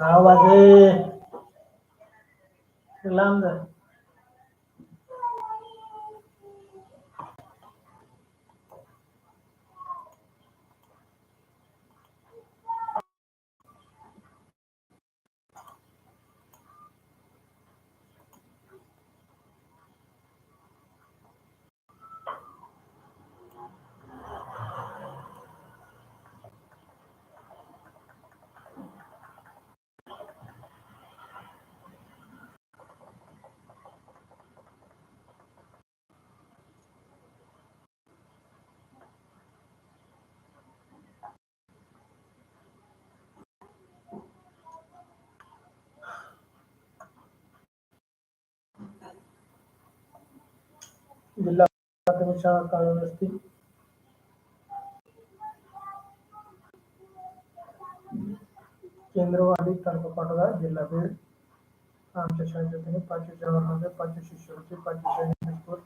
好，我是 जिल्हा प्राथमिक शाळा काळवस्ती केंद्रवाडी तालुका पाटोदा जिल्हा बीड आमच्या शाळेच्या वतीने पाचवी जवाहरमध्ये पाचवी शिष्यवृत्ती पाचवी Sainik school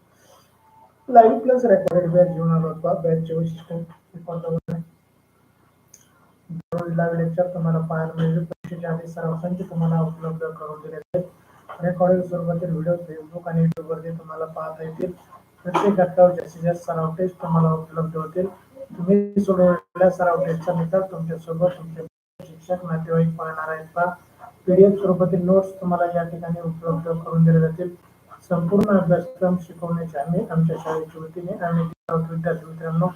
live plus recorded batch घेऊन आलो होतो. बॅचचे वैशिष्ट्य शिकवतो लाईव्ह लेक्चर तुम्हाला पाहायला मिळेल परीक्षेच्या आधी सराव संच तुम्हाला उपलब्ध करून दिले आहेत. रेकॉर्डिंग स्वरूपातील व्हिडिओ फेसबुक आणि युट्यूबवरती तुम्हाला पाहता येतील. प्रत्येक घटकावर जास्तीत जास्त सराव टेस्ट तुम्हाला उपलब्ध होतील. तुम्ही सोडवलेल्या सराव टेस्टचा निकाल तुमच्यासोबत तुमचे शिक्षक नातेवाईक पाहणार आहेत का? पीडीएफ स्वरूपातील नोट्स तुम्हाला या ठिकाणी उपलब्ध करून दिले जातील. संपूर्ण अभ्यासक्रम शिकवण्याचे आम्ही आमच्या शाळेच्या वतीने आम्ही विद्यार्थी मित्रांनो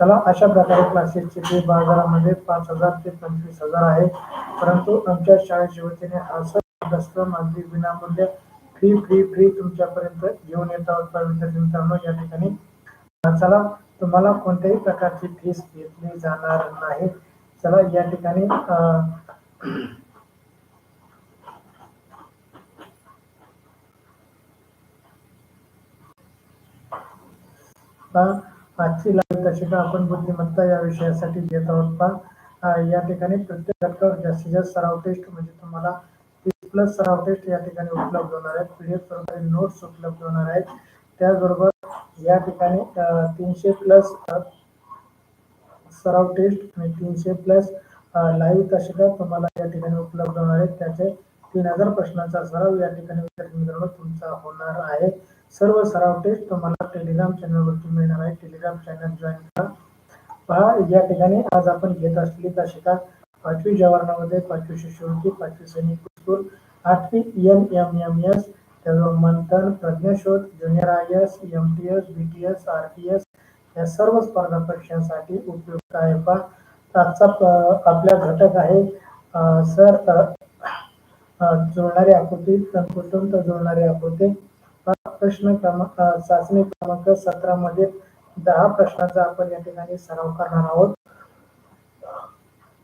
चला अशा प्रकारे क्लासेसची फी बाजारामध्ये पाच हजार ते पंचवीस हजार आहे. परंतु आमच्या शाळेच्या वतीने हा अभ्यासक्रम अगदी विनामूल्य फ्री फ्री फ्री तुमच्यापर्यंत घेऊन येत आहोत तर मित्रांनो या ठिकाणी. चला तुम्हाला कोणत्याही प्रकारची फीस घेतली जाणार नाही. चला या ठिकाणी आजची लाईव्ह दशका आपण बुद्धिमत्ता या विषयासाठी घेत आहोत पहा या ठिकाणी प्रत्येक घटकावर जास्तीत जास्त सराव टेस्ट म्हणजे तुम्हाला प्लस सराव टेस्ट या ठिकाणी उपलब्ध होणार आहेत. पीडीएफ स्वरूपातील नोट्स उपलब्ध होणार आहेत. त्याचबरोबर या ठिकाणी तीनशे प्लस सराव टेस्ट आणि तीनशे प्लस लाईव्ह दशका तुम्हाला या ठिकाणी उपलब्ध होणार आहेत त्याचे तीन हजार प्रश्नांचा सराव या ठिकाणी विद्यार्थी मित्रांनो तुमचा होणार आहे. सर्व सराव टेस्ट तुम्हाला टेलिग्राम चॅनलवरती मिळणार आहे. टेलिग्राम चॅनल जॉईन करा. पहा या ठिकाणी आज आपण घेत असलेली दशका पाचवी जवानामध्ये पाचवी शिष्यवृत्ती पाचवी सैनिक स्कूल आठवी एन एम एम एस त्याचबरोबर Manthan Pradnyashodh junior I S M T S B T S R T S या सर्व स्पर्धा परीक्षांसाठी उपयुक्त आहे. पहा आजचा आपला घटक आहे सर अं, जुळणारी आकृती तंतोतंत जुळणारी आकृती. प्रश्न क्रमांक चाचणी क्रमांक सतरा मध्ये दहा प्रश्नांचा आपण या ठिकाणी सराव करणार आहोत.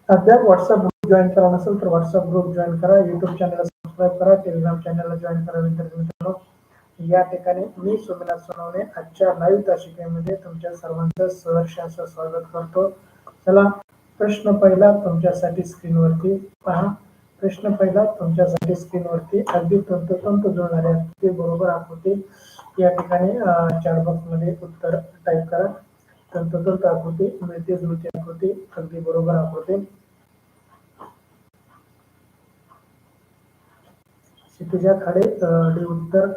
अद्याप व्हॉट्सअप जॉईन करा नसेल तर व्हॉट्सअप ग्रुप जॉईन करा युट्यूब चॅनलला सबस्क्राईब करा टेलिग्राम चॅनलला जॉईन करा विद्यार्थी मित्रांनो. या ठिकाणी मी सोमनाथ सोनवणे आजच्या लाईव्ह तासिकेमध्ये तुमच्या सर्वांचं सहर्ष असं स्वागत करतो. चला प्रश्न पहिला तुमच्यासाठी स्क्रीनवरती पहा. प्रश्न पहिला तुमच्यासाठी स्क्रीनवरती अगदी तंतोतंत जुळणारे ते बरोबर आकृती. या ठिकाणी चार बॉक्समध्ये उत्तर टाईप करा. तंतोतंत आकृती मिळते जुळती आकृती अगदी बरोबर आकृती. क्षितिजा खाडे डी उत्तर.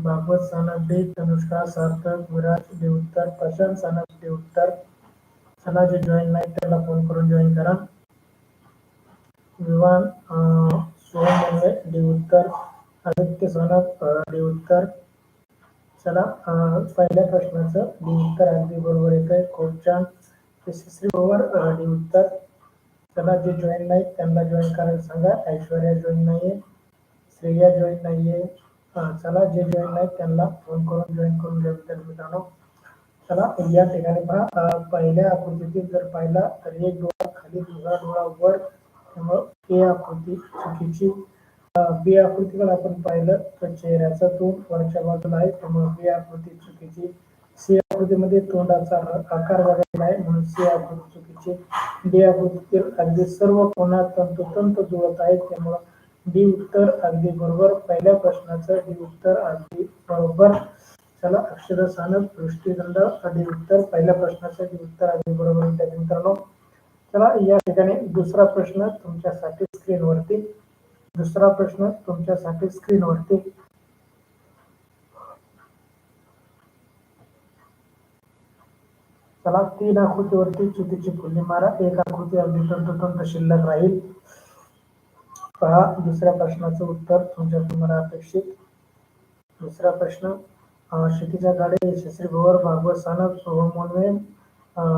भागवत सानप डी तनुष्का सार्थक विराज डी उत्तर. प्रशांत सानप डी उत्तर. चला जे जॉईन नाही त्याला फोन करून जॉईन करा. विवान सोहम डी उत्तर. आदित्य सोनप अं, डी उत्तर. चला पहिल्या प्रश्नाचं डी उत्तर अगदी बरोबर येत आहे खूप छान यशस्वी बरोबर डी उत्तर? चला जे जॉईन नाही त्यांना जॉईन करायला सांगा. ऐश्वर्या जॉईन नाहीये श्रेया जॉईन नाहीये. चला जे जॉईन नाही त्यांना फोन करून जॉईन करून घ्या विद्यार्थी मित्रांनो. चला या ठिकाणी पहा. पहिल्या आकृतीतील जर पाहिला तर एक डोळा खाली दुसरा डोळा वर. त्यामुळं ए आकृती चुकीची. बी आकृतीकडे आपण पाहिलं तर चेहऱ्याचा तोंड वरच्या बाजूला आहे. त्यामुळे बी आकृती चुकीची सी आकृतीमध्ये तोंडाचा आकार बदलला आहे. म्हणून सी आकृती चुकीची डी आकृतीतील अगदी सर्व कोणा तंतोतंत जुळत आहेत त्यामुळं डी उत्तर अगदी बरोबर पहिल्या प्रश्नाचं डी उत्तर अगदी बरोबर. चला अक्षर सानप दृष्टीखंड आधी उत्तर पहिल्या प्रश्नासाठी उत्तर अगदी बरोबर. विद्यार्थी मित्रांनो चला या ठिकाणी दुसरा प्रश्न तुमच्यासाठी स्क्रीनवरती दुसरा प्रश्न तुमच्यासाठी स्क्रीनवरती. चला तीन आकृतीवरती चुकीची फुले मारा. एक आकृती अगदी तंतोतंत शिल्लक राहील. पहा दुसऱ्या प्रश्नाचं उत्तर तुमच्या तुम्हाला अपेक्षित दुसरा प्रश्न शेतीच्या क्षितिजा गाडे यशस्वी भवर भागवत सानप सोहम मोनवे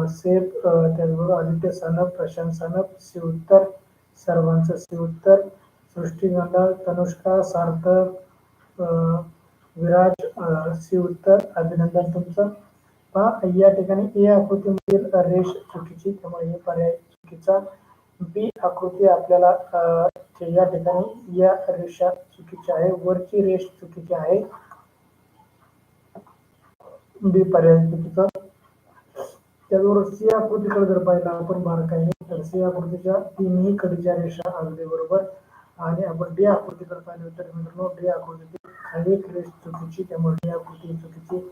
सेफ त्याचबरोबर आदित्य सानप प्रशांत सानप सी उत्तर सर्वांचं सी उत्तर सृष्टी गंधा तनुष्का सार्थक अं, विराज सी उत्तर अभिनंदन तुमचं. पहा या ठिकाणी ए आकृतीमधील रेष चुकीची त्यामुळे हे पर्याय चुकीचा. बी आकृती आपल्याला या ठिकाणी या रेषा चुकीची आहे वरची रेष चुकीची आहे. बी पर्याय चुकीचा. त्याचबरोबर सी आकृतीकडे जर पाहिलं आपण बारकाईने तर सी आकृतीच्या तिन्ही कडीच्या रेषा अगदी बरोबर. आणि आपण डी आकृतीकडे पाहिलं तर मित्रांनो. डी आकृतीची खाली एक चुकीची त्यामुळे डी आकृती चुकीची.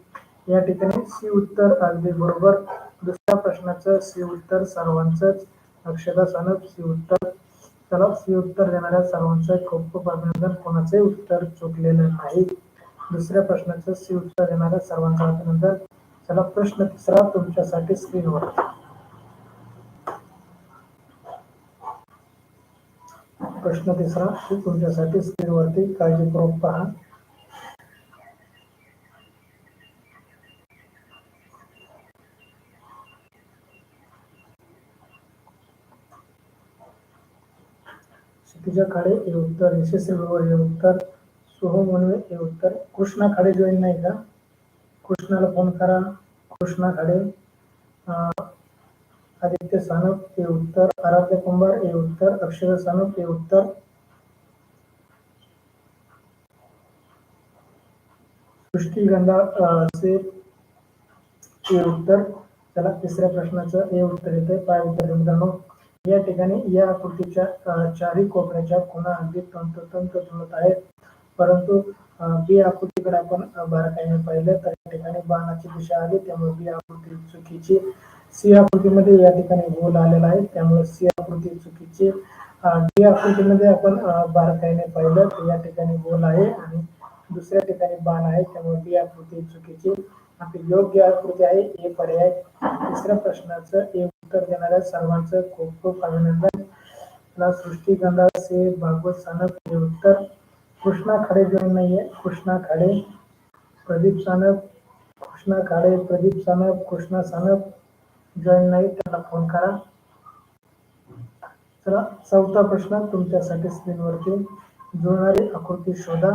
या ठिकाणी सी उत्तर अगदी बरोबर. दुसऱ्या प्रश्नाचं सी उत्तर सर्वांचंच. अक्षता सानप सी उत्तर. चला सी उत्तर देणाऱ्या सर्वांचं खूप खूप अभिनंदन. कोणाचे उत्तर चुकलेलं नाही. दुसऱ्या प्रश्नाचं सी उत्तर देणाऱ्या सर्वांचं अभिनंदन. चला प्रश्न तिसरा तुमच्यासाठी स्क्रीनवर प्रश्न तिसरा तो तुमच्यासाठी स्क्रीनवरती काळजीपूर्वक पहा. क्षितिजा खाडे हे उत्तर. यशस्वी बरोबर हे उत्तर. सोहम मनवे हे उत्तर. कृष्णा खाडे जॉईन नाही का? कृष्णाला फोन करा. कृष्णा खाडे. अं, आदित्य सानप हे उत्तर आराध्य कुंभार हे उत्तर अक्षर सानप हे उत्तर. सृष्टी गंधा से हे उत्तर. चला तिसऱ्या प्रश्नाचं हे उत्तर येते पाय उत्तर मित्रांनो. या ठिकाणी या आकृतीच्या चारही कोपऱ्याच्या खुणा अगदी तंतोतंत जुळत आहेत. परंतु बी आकृतीकडे आपण बारकाईने पाहिलं तर या ठिकाणी बाणाची दिशा आली त्यामुळे बी आकृती चुकीची. सी आकृतीमध्ये या ठिकाणी गोल आलेला आहे. त्यामुळे सी आकृती चुकीची डी आकृतीमध्ये आपण बारकाईने पाहिलं तर या ठिकाणी गोल आहे आणि दुसऱ्या ठिकाणी बाण आहे. त्यामुळे डी आकृती चुकीची. आपली योग्य आकृती आहे. ए पर्याय. तिसऱ्या प्रश्नाचं ए उत्तर देणाऱ्या सर्वांचं खूप खूप अभिनंदन. सृष्टी गंधा से भागवत सानप हे उत्तर. कृष्णा खाडे जॉईन नाहीये कृष्णा खाडे. प्रदीप सानप कृष्णा खाडे प्रदीप सानप कृष्णा सानप. जॉईन नाही त्यांना फोन करा. चला चौथा प्रश्न तुमच्यासाठी स्क्रीनवरती जुळणारी आकृती शोधा.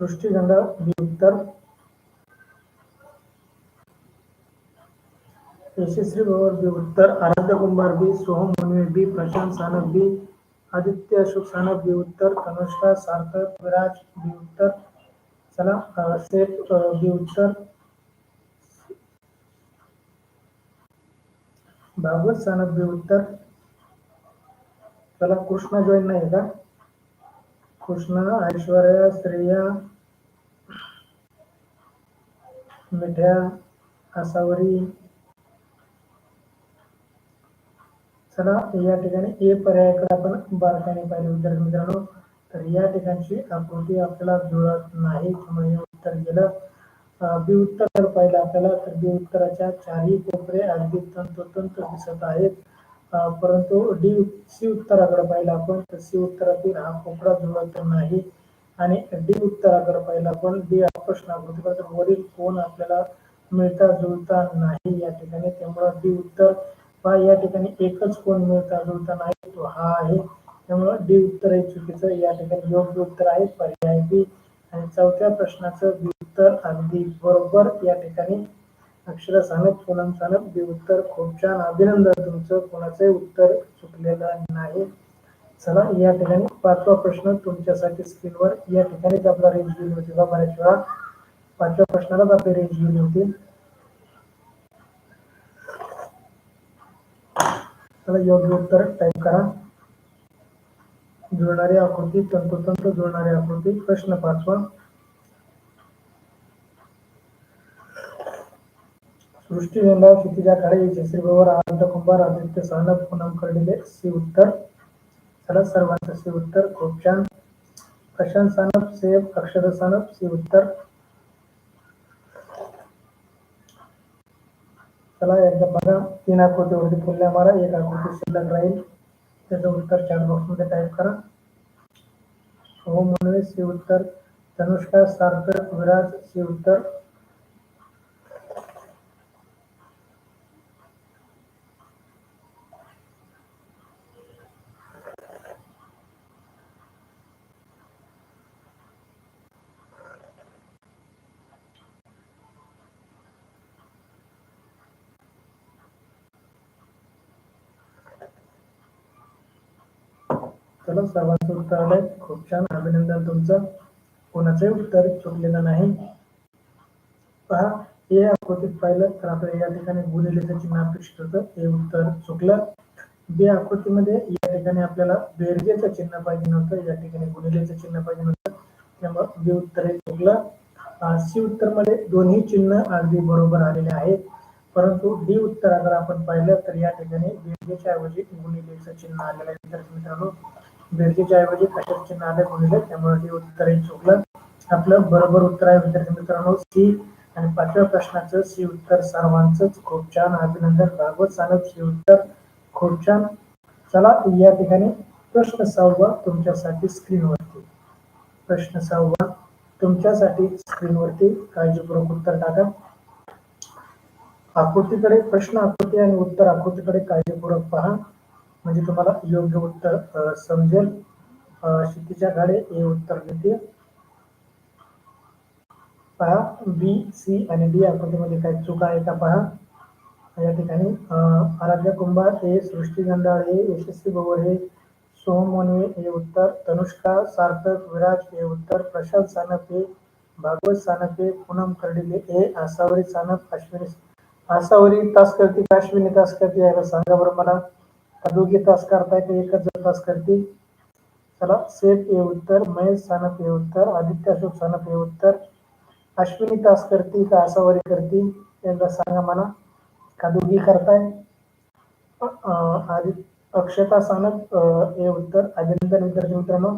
सृष्टीगंधा उत्तर यशस्वी भवर बी उत्तर आराध्य कुंभार बी सोहम मुनवे बी प्रशांत सानप बी आदित्य अशोक सानप बी उत्तर तनुष्का सार्थक विराज बी उत्तर अं, सेफ़ अं, उत्तर भागवत सानप बी उत्तर चला कृष्णा जॉईन नाही का कृष्णा ऐश्वर्या श्रेया मिठ्या आसावरी चला या ठिकाणी ए पर्यायाकडे आपण. बारकाईने पाहिले विद्यार्थी मित्रांनो. तर या ठिकाणची आकृती आपल्याला जुळत नाही त्यामुळे उत्तर गेलं. बी उत्तर जर पाहिलं आपल्याला. तर बी उत्तराच्या चारही कोपरे अगदी तंतोतंत दिसत आहेत. परंतु डी सी उत्तराकडे पाहिलं आपण. तर सी उत्तरातील हा कोपरा जुळत नाही. आणि डी उत्तराकडे पाहिलं आपण. डी प्रश्न आकृतीकडे तर वरील कोण आपल्याला मिळता जुळता नाही या ठिकाणी. त्यामुळं डी उत्तर पहा या ठिकाणी एकच कोण मिळता जुळता नाही तो हा आहे. त्यामुळं डी उत्तर आहे चुकीचं या ठिकाणी योग्य उत्तर आहे. पर्याय बी. आणि चौथ्या प्रश्नाचं बी उत्तर अगदी बरोबर या ठिकाणी अक्षर सानप पूनम सानप बी उत्तर खूप छान अभिनंदन तुमचं. कोणाचंही उत्तर चुकलेलं नाही. चला या ठिकाणी पाचवा प्रश्न तुमच्यासाठी स्क्रीनवर. या ठिकाणीच आपला रेंज दिली होती बा बऱ्याच वेळा. पाचव्या प्रश्नालाच आपली रेंज गेली होती. त्याला योग्य उत्तर टाईप करा. जुळणारी आकृती तंतोतंत जुळणारी आकृती प्रश्न पाचवा. सृष्टी यंदा क्षितिजा काळे यशस्वी बरोबर आनंद कुंभार आदित्य सानप पूनम कर्डिले सी उत्तर. सरळ सर्वांचं सी उत्तर खूप छान. प्रशांत सानप सेब अक्षर सानप सी उत्तर. चला एकदा बघा. तीन आकृतीवरती फुलल्या मारा एक आकृती शिल्लक राहील. त्याचं उत्तर चॅट बॉक्समध्ये टाईप करा. हो म्हणून सी उत्तर. तनुष्का सार्थक विराज सी उत्तर चला सर्वांचं उत्तर आलंय खूप छान. अभिनंदन तुमचं. कोणाचे उत्तर चुकलेलं नाही. पहा हे आकृतीत पाहिलं तर आपल्याला या ठिकाणी गुलेलेचं चिन्ह अपेक्षित होतं हे उत्तर चुकलं. बे आकृतीमध्ये या ठिकाणी आपल्याला बेरजेचं चिन्ह पाहिजे नव्हतं. या ठिकाणी गुलेलेचं चिन्ह पाहिजे नव्हतं. त्यामुळे बे उत्तर हे चुकलं सी उत्तरमध्ये दोन्ही चिन्ह अगदी बरोबर आलेले आहेत. परंतु डी उत्तर अगर आपण पाहिलं तर या ठिकाणी बेरजेच्या ऐवजी गुणिलेचं चिन्ह आलेलं आहे. विद्यार्थी मित्रांनो बेडकेच्या ऐवजी कशाचे चिन्ह आलं त्यामुळे ते उत्तर हे चुकलं. आपलं बरोबर उत्तर आहे विद्यार्थी मित्रांनो सी. आणि पाचव्या प्रश्नाचं सी उत्तर सर्वांचंच. खूप छान. अभिनंदन. भागवत सानप सी उत्तर खूप छान चला या ठिकाणी प्रश्न सहावा तुमच्यासाठी स्क्रीनवरती. प्रश्न सहावा तुमच्यासाठी स्क्रीनवरती काळजीपूर्वक उत्तर टाका. आकृतीकडे प्रश्न आकृती आणि उत्तर आकृतीकडे काळजीपूर्वक पहा. म्हणजे तुम्हाला योग्य उत्तर समजेल. अ, क्षितिजा घाडे हे उत्तर देते पहा बी सी आणि डी आकृतीमध्ये काही चूक आहे का पहा. या ठिकाणी आराध्य कुंभार हे सृष्टी गंधाळ हे यशस्वी बरोबर हे सोहम मोनवे हे उत्तर तनुष्का सार्थक विराज हे उत्तर प्रशांत सानप हे भागवत सानप हे पूनम कर्डिले हे आसावरी सानप अश्विनी आसावरी तास करते का अश्विनी तास करते याला सांगा बरं मला. का दोघी तास करताय का एकच जण तास करते. चला सेफ हे उत्तर महेश सानप हे उत्तर आदित्य अशोक सानप हे उत्तर. अश्विनी तास करते का आसावारी करते? एकदा सांगा मला. का दोघी करताय? आदित्य आदि अक्षता सानप हे उत्तर अभिनंदन विद्यार्थी मित्रांनो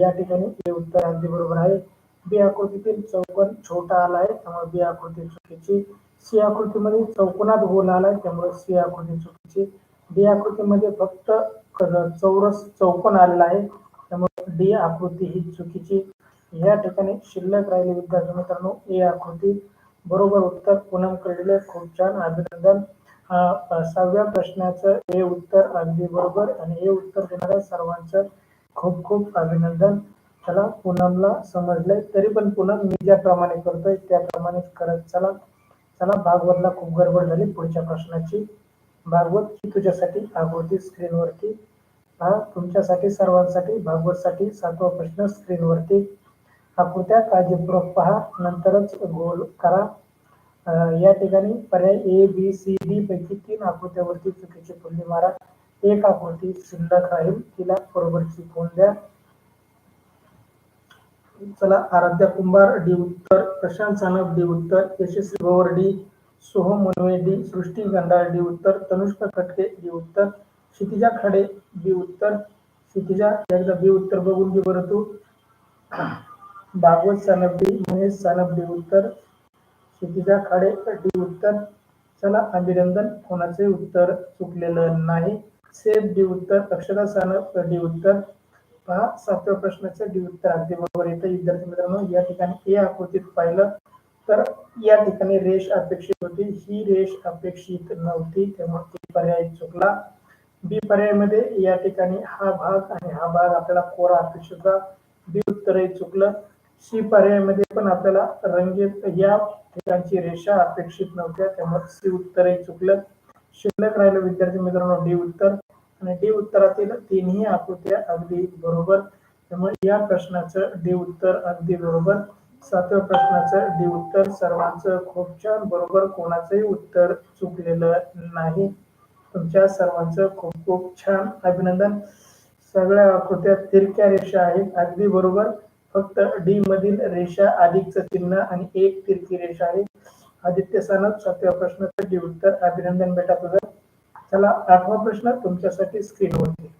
या ठिकाणी हे उत्तर अगदी बरोबर आहे. बी आकृतीतील चौकोन छोटा आला आहे त्यामुळे बी आकृती चुकीची. सी आकृतीमध्ये चौकोनात गोल आलाय त्यामुळे सी आकृती चुकीची. डी आकृतीमध्ये फक्त चौरस चौकोन आलेला आहे. त्यामुळे डी आकृती ही चुकीची. या ठिकाणी शिल्लक राहिली विद्यार्थी मित्रांनो ए आकृती. बरोबर उत्तर पूनम कडले. खूप छान. अभिनंदन. सहाव्या प्रश्नाचं हे उत्तर अगदी बरोबर आणि हे उत्तर देणाऱ्या सर्वांचं खूप खूप अभिनंदन. चला पूनमला समजलंय. तरी पण पूनम मी ज्याप्रमाणे करतोय त्याप्रमाणेच करत चला. चला भागवतला खूप गडबड झाली पुढच्या प्रश्नाची. भागवत ही तुझ्यासाठी आकृती स्क्रीनवरती हा तुमच्यासाठी सर्वांसाठी भागवतसाठी सातवा प्रश्न स्क्रीनवरती आकृत्या काळजीपूर्वक पहा नंतरच गोल करा. या ठिकाणी पर्याय ए बी सी डी पैकी तीन आकृत्यावरती चुकीची पुल्ली मारा. एक आकृती शिल्लक राहील तिला बरोबरची फोन द्या. चला आराध्या कुंभार डी उत्तर प्रशांत सानप डी उत्तर Yashasvi Gowar D Soham Munve D Srushti Gandal D उत्तर तनुष्का खटके डी उत्तर क्षितिजा खडे डी उत्तर क्षितिजा एकदा बी उत्तर बघून घे बरं तू. भागवत सानप डी महेश सानप डी उत्तर क्षितिजा खाडे डी उत्तर. चला अभिनंदन कोणाचे उत्तर चुकलेलं नाही. सेफ डी उत्तर अक्षरा सानप डी उत्तर. पहा सातव्या प्रश्नाचं डी उत्तर अगदी बरोबर येतं. विद्यार्थी मित्रांनो या ठिकाणी ए आकृतीत पाहिलं. तर या ठिकाणी रेष अपेक्षित होती. ही रेष अपेक्षित नव्हती तेव्हा ती पर्याय चुकला. बी पर्यायामध्ये या ठिकाणी हा भाग आणि हा भाग आपल्याला कोरा अपेक्षित होता. बी उत्तरही चुकलं. सी पर्यायामध्ये पण आपल्याला रंगीत या ठिकाणची रेषा अपेक्षित नव्हत्या त्यामुळे सी उत्तरही चुकलं. शिल्लक राहिलं विद्यार्थी मित्रांनो डी उत्तर. आणि डी उत्तरातील तिन्ही आकृत्या अगदी बरोबर. त्यामुळे या प्रश्नाचं डी उत्तर अगदी बरोबर. सातव्या प्रश्नाचं डी उत्तर. सर्वांचं खूप छान. बरोबर कोणाचंही उत्तर चुकलेलं नाही. तुमच्या सर्वांचं खूप खूप छान अभिनंदन. सगळ्या आकृत्या तिरक्या रेषा आहेत. अगदी बरोबर. फक्त डी मधील रेषा अधिकचं चिन्ह आणि एक तिरकी रेषा आहे. आदित्य सानप सातव्या प्रश्नाचं डी उत्तर. अभिनंदन बेटा तुझं. चला आठवा प्रश्न तुमच्यासाठी स्क्रीनवरती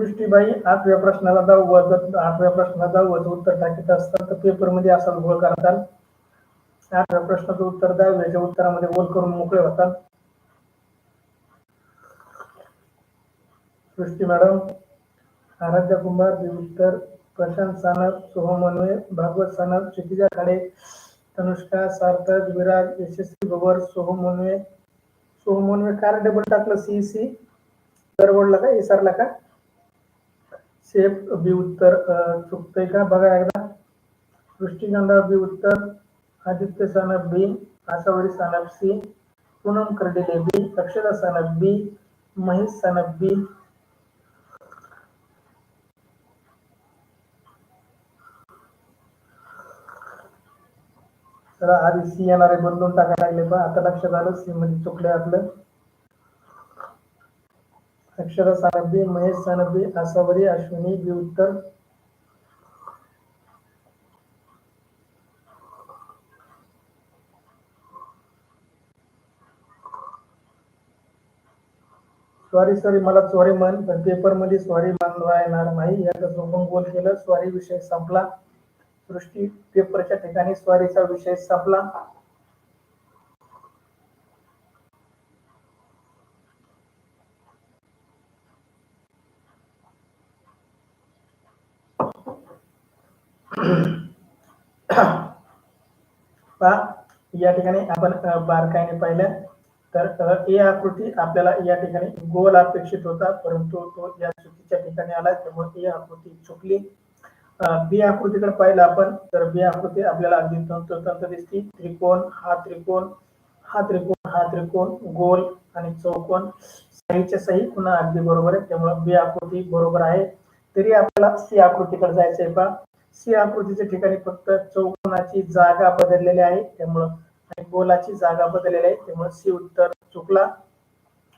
सृष्टीबाई आठव्या प्रश्नाला दहावं आठव्या प्रश्नाला दहावं उत्तर टाकीत असतात तर पेपरमध्ये असा गोळ करतात. आठव्या प्रश्नाचं उत्तर दहाव्याच्या उत्तरामध्ये गोल करून मोकळे होतात. सृष्टी मॅडम आराध्या कुंभार उत्तर प्रशांत सानप सोहम मनवे भागवत सानप क्षितिजा खाडे तनुष्का सार्थक विराज यशस्वी बबर सोहम मनवे सोहम मनवे कार डबल टाकलं सी सी. दरवडला का विसरला का? सेफ बी उत्तर चुकतंय का? बघा एकदा. सृष्टीगंधा बी उत्तर Aditya Sanap B Asavari Sanap C Poonam Kardile B Akshara Sanap B Mahesh Sanap B. आधी सी येणारे बदलून टाकायला लागले पण आता लक्षात आलं सी मध्ये चुकले आपलं. अक्षरा सानबी महेश सानबी आसावरी अश्विनी बी उत्तर सॉरी सॉरी मला सॉरी म्हण पण पेपरमध्ये सॉरी मानवा येणार नाही. याचा सोपन गोल केलं सॉरी विषय संपला. सृष्टी पेपरच्या ठिकाणी सॉरीचा विषय संपला. पहा या ठिकाणी आपण बारकाईने पाहिलं. तर ए आकृती आपल्याला या ठिकाणी गोल अपेक्षित होता परंतु तो या चुकीच्या ठिकाणी आला त्यामुळे ए आकृती चुकली. बी आकृतीकडे पाहिलं आपण तर बी आकृती आपल्याला अगदी तंतोतंत दिसते. त्रिकोण हा त्रिकोण हा त्रिकोण हा त्रिकोण गोल आणि चौकोन. सहीच्या सही पुन्हा अगदी बरोबर आहे त्यामुळे बी आकृती बरोबर आहे. तरी आपल्याला सी आकृतीकडे जायचंय पहा. सी आकृतीच्या ठिकाणी फक्त चौकोनाची जागा बदललेली आहे. त्यामुळं आणि गोलाची जागा बदललेली आहे. त्यामुळे सी उत्तर चुकला.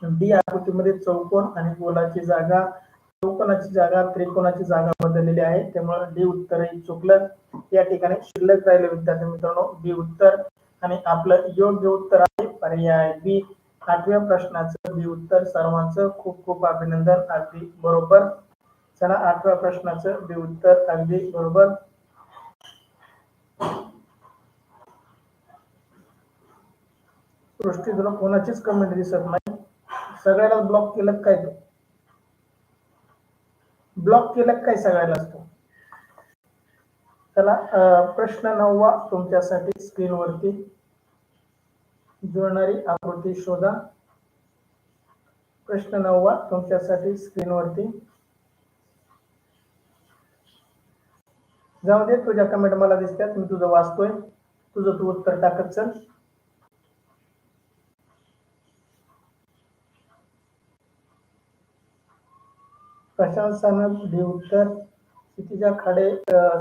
डी आकृतीमध्ये चौकोन आणि गोलाची जागा चौकोनाची जागा त्रिकोणाची जागा बदललेली आहे. त्यामुळे डी उत्तरही चुकलं. या ठिकाणी शिल्लक राहिले विद्यार्थी मित्रांनो. बी उत्तर आणि आपलं योग्य उत्तर आहे. पर्याय बी आठव्या प्रश्नाचं बी उत्तर सर्वांचं खूप खूप अभिनंदन. अगदी बरोबर. चला आठव्या प्रश्नाचं बी उत्तर अगदी बरोबर. सृष्टी तुला कोणाचीच कमेंट दिसत नाही सगळ्याला ब्लॉक केलं काय तो? ब्लॉक केलं काय सगळ्याला असतो चला प्रश्न नववा तुमच्यासाठी स्क्रीनवरती जुळणारी आकृती शोधा. प्रश्न नववा तुमच्यासाठी स्क्रीनवरती जाऊ दे तुझ्या कमेंट मला दिसतात मी तुझं वाचतोय. तुझं तू उत्तर टाकत चल. प्रशांत सानप उत्तर. क्षितिजा खाडे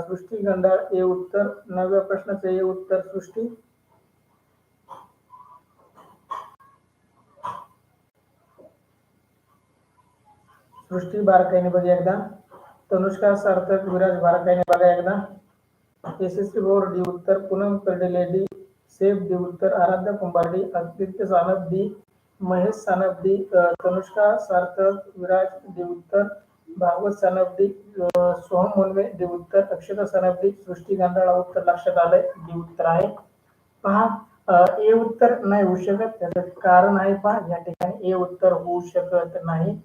सृष्टी गंडाळ ए उत्तर. नव्या प्रश्नाचं ए उत्तर सृष्टी. सृष्टी बारकाईने बघ एकदा. तनुष्का सार्थक विराज बारकाईने बघा एकदा. S S T Bore D उत्तर Poonam Kardile D safe D उत्तर Aaradhya Kumbhar D Aditya Sanap D Mahesh Sanap D Tanushka Sarthak Viraj D उत्तर भागवत सनबडी सोहम मुनवे डी उत्तर अक्षता सनबडी सृष्टी गांधाळा उत्तर लक्षात आलंय डी उत्तर आहे. पहा ए उत्तर नाही होऊ शकत त्याचं कारण आहे पहा या ठिकाणी ए उत्तर होऊ शकत नाही.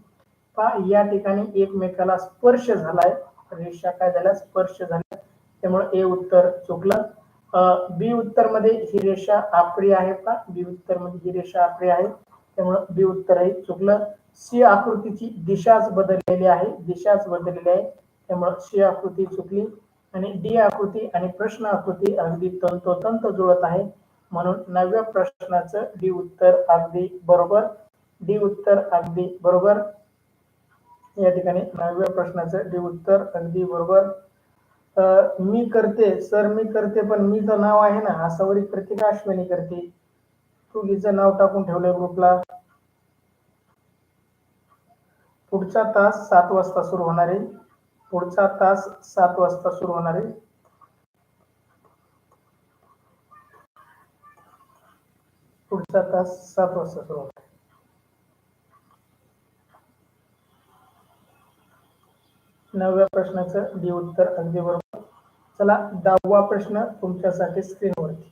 पहा या ठिकाणी एकमेकाला स्पर्श झालाय? रेषा काय झाल्या स्पर्श झाल्या त्यामुळे ए उत्तर चुकलं. बी उत्तरमध्ये ही रेषा आपरी आहे का? बी उत्तरमध्ये ही रेषा आपरी आहे. त्यामुळे बी उत्तरही चुकलं. सी आकृतीची दिशाच बदललेली आहे. दिशाच बदललेली आहे. त्यामुळे सी आकृती चुकली. आणि डी आकृती आणि प्रश्न आकृती अगदी तंतोतंत जुळत आहे. म्हणून नवव्या प्रश्नाचं डी उत्तर अगदी बरोबर. डी उत्तर अगदी बरोबर. या ठिकाणी नवव्या प्रश्नाचं डी उत्तर अगदी बरोबर. मी करते सर मी करते पण मीचं नाव आहे ना असावरी प्रतिका अश्विनी करते? तू हिचं नाव टाकून ठेवलंय ग्रुपला. पुढचा तास सात वाजता सुरू होणार आहे. पुढचा तास सात वाजता सुरू होणार आहे. पुढचा तास सात वाजता सुरू होणार आहे नवव्या प्रश्नाचं डी उत्तर अगदी बरोबर. चला दहावा प्रश्न तुमच्यासाठी स्क्रीनवरती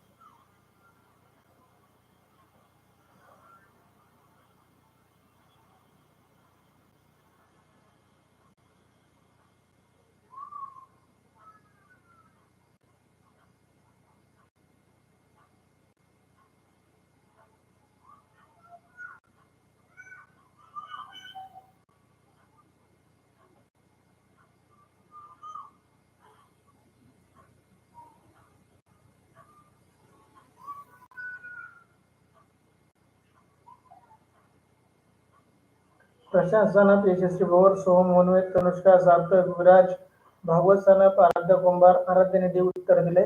प्रशांत सानप यशस्वी भवर सोहम वनवे तनुष्का सार्थक विराज भागवत सनप आराध्य कुंभार आराध्य निधी उत्तर दिले.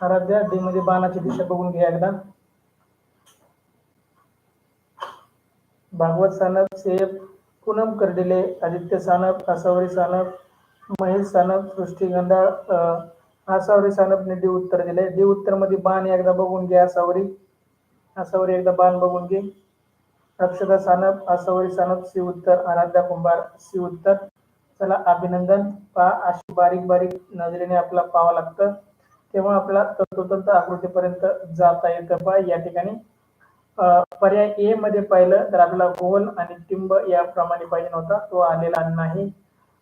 आराध्या डी मध्ये बाणाची दिशा बघून घ्या एकदा. भागवत सानप सेफ पूनम कर्डिले आदित्य सानप आसावरी सानप महेश सानप सृष्टी गंधाळ अं, आसावरी सानपने डी उत्तर दिले. डी उत्तरमध्ये बाण एकदा बघून घ्या आसावरी. आसावरी एकदा बाण बघून घे. अक्षता सानप आसावरी सानप सी उत्तर आराध्या कुंभार सी उत्तर. चला अभिनंदन. पहा अशी बारीक बारीक नजरेने आपला पाहावं लागतं. तेव्हा आपला तंतोतंत आकृतीपर्यंत जाता येतं. पहा या ठिकाणी. पर्याय ए मध्ये पाहिलं तर आपला गोल आणि टिंब याप्रमाणे पाहिजे नव्हता. तो आलेला नाही.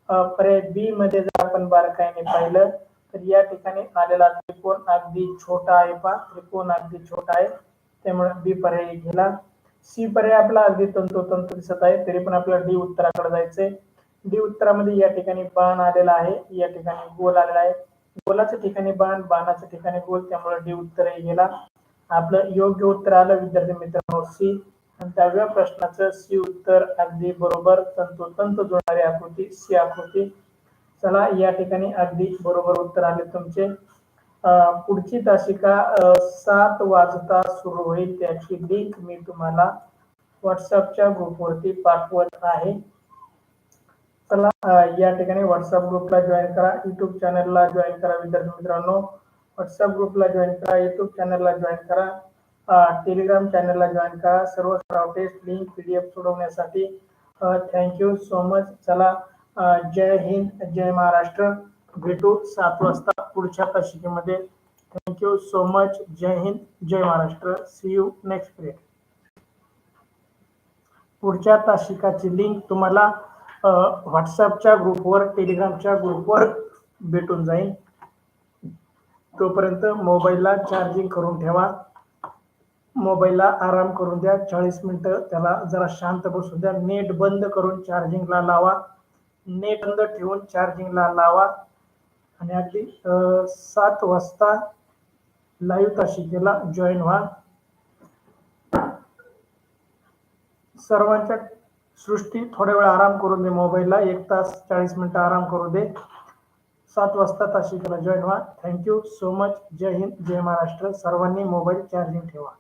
पर्याय बी मध्ये जर आपण बारकाईने पाहिलं तर या ठिकाणी आलेला त्रिकोण अगदी छोटा आहे. पहा त्रिकोण अगदी छोटा आहे. त्यामुळे बी पर्याय गेला सी पर्याय आपला अगदी तंतोतंत दिसत आहे तरी पण आपल्याला डी उत्तराकडे जायचंय. डी उत्तरामध्ये या ठिकाणी बाण आलेला आहे या ठिकाणी गोल आलेला आहे. गोलाच्या ठिकाणी बाण बाणाच्या ठिकाणी गोल त्यामुळे डी उत्तरही गेला आपलं योग्य उत्तर आलं विद्यार्थी मित्रांनो सी आणि दहाव्या प्रश्नाचं सी उत्तर अगदी बरोबर तंतोतंत जुळणारी आकृती सी आकृती. चला या ठिकाणी अगदी बरोबर उत्तर आले तुमचे. पुढची तासिका सात वाजता सुरू होईल. त्याची लिंक मी तुम्हाला व्हॉट्सअपच्या ग्रुपवरती पाठवत आहे. चला या ठिकाणी व्हॉट्सअप ग्रुपला जॉईन करा युट्यूब चॅनलला जॉईन करा विद्यार्थी मित्रांनो. व्हॉट्सअप ग्रुपला जॉईन करा युट्यूब चॅनलला जॉईन करा. टेलिग्राम चॅनलला जॉईन करा. सर्व सराव टेस्ट लिंक एफ सोडवण्यासाठी थँक्यू सो मच चला जय हिंद जय महाराष्ट्र. भेटू. सात वाजता पुढच्या कशिकेमध्ये thank you so much Jai Hind. Jai Maharashtra. See you next period पुढच्या तासिकाची लिंक तुम्हाला व्हॉट्सअपच्या ग्रुपवर टेलिग्रामच्या ग्रुपवर भेटून जाईल. तोपर्यंत मोबाईलला चार्जिंग करून ठेवा. मोबाईलला आराम करून द्या. चाळीस मिनटं त्याला जरा शांत बसू द्या. नेट बंद करून चार्जिंगला लावा. नेट बंद ठेवून चार्जिंगला लावा. आणि अगदी सात वाजता लाईव्ह तासिकेला जॉईन व्हा. सर्वांच्या सृष्टी थोड्या वेळ आराम करून दे मोबाईलला एक तास चाळीस मिनिटं आराम करू दे. सात वाजता तासिकेला जॉईन व्हा. थँक्यू सो मच जय हिंद जय महाराष्ट्र. सर्वांनी मोबाईल चार्जिंग ठेवा.